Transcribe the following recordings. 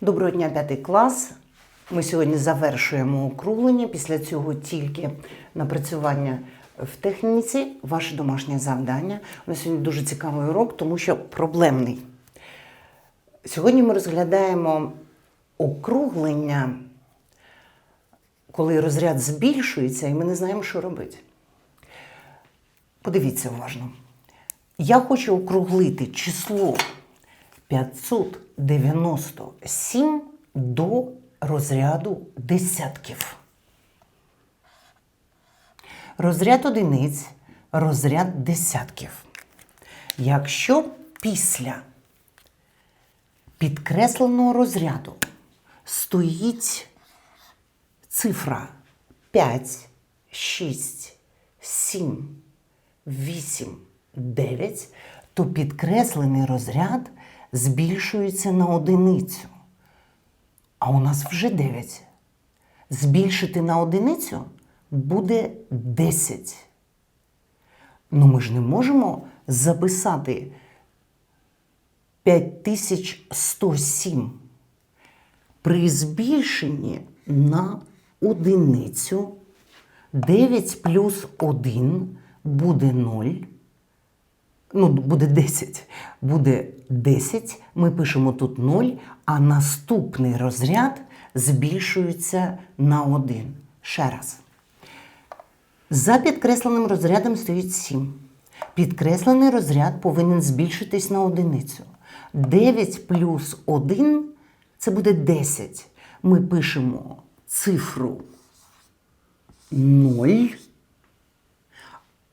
Доброго дня, п'ятий клас. Ми сьогодні завершуємо округлення. Після цього тільки напрацювання в техніці, ваше домашнє завдання. У нас сьогодні дуже цікавий урок, тому що проблемний. Сьогодні ми розглядаємо округлення, коли розряд збільшується, і ми не знаємо, що робити. Подивіться уважно. Я хочу округлити число 597 до розряду десятків. Розряд одиниць, розряд десятків. Якщо після підкресленого розряду стоїть цифра 5, 6, 7, 8, 9, то підкреслений розряд збільшується на одиницю. А у нас вже 9. Збільшити на одиницю буде 10. Ну ми ж не можемо записати 5107. При збільшенні на одиницю 9 плюс 1 буде 0. Ну, буде 10. Буде 10. Ми пишемо тут 0, а наступний розряд збільшується на 1. Ще раз. За підкресленим розрядом стоїть 7. Підкреслений розряд повинен збільшитись на одиницю. 9 плюс 1 це буде 10. Ми пишемо цифру 0,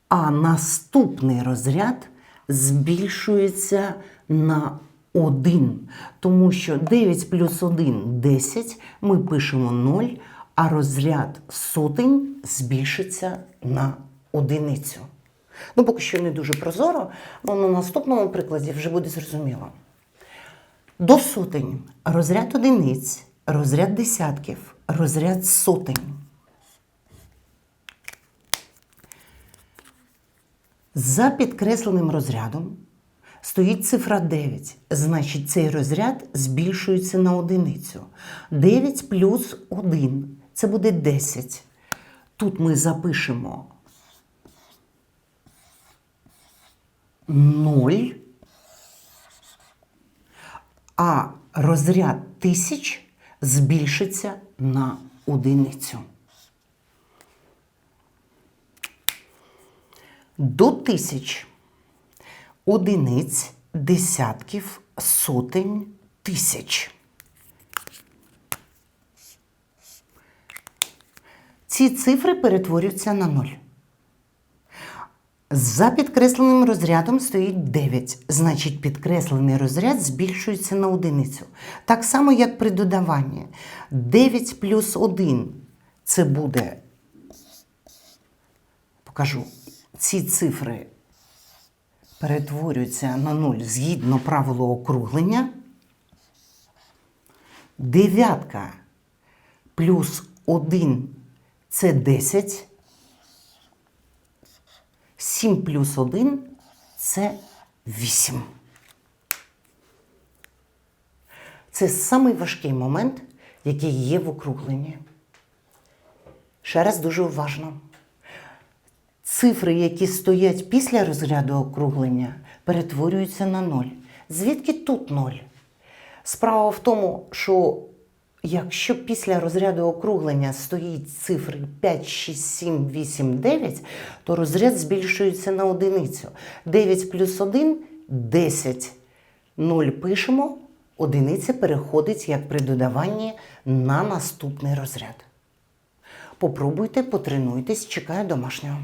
а наступний розряд збільшується на 1. Тому що 9 плюс 1 10, ми пишемо 0, а розряд сотень збільшиться на одиницю. Ну, поки що не дуже прозоро, але на наступному прикладі вже буде зрозуміло. До сотень розряд одиниць, розряд десятків, розряд сотень. За підкресленим розрядом стоїть цифра 9. Значить, цей розряд збільшується на одиницю. 9 плюс 1 це буде 10. Тут ми запишемо 0, а розряд тисяч збільшиться на одиницю. До тисяч одиниць, десятків, сотень, тисяч. Ці цифри перетворюються на нуль. За підкресленим розрядом стоїть 9, значить підкреслений розряд збільшується на одиницю. Так само, як при додаванні. 9 плюс 1 це буде, покажу, ці цифри перетворюються на 0 згідно правилу округлення. Дев'ятка плюс 1 це 10. 7 плюс 1 це 8. Це самий важкий момент, який є в округленні. Ще раз дуже уважно. Цифри, які стоять після розряду округлення, перетворюються на 0. Звідки тут 0? Справа в тому, що якщо після розряду округлення стоїть цифри 5, 6, 7, 8, 9, то розряд збільшується на одиницю. 9 плюс 1 10. 0 пишемо, одиниця переходить як при додаванні на наступний розряд. Попробуйте, потренуйтесь, чекаю домашнього.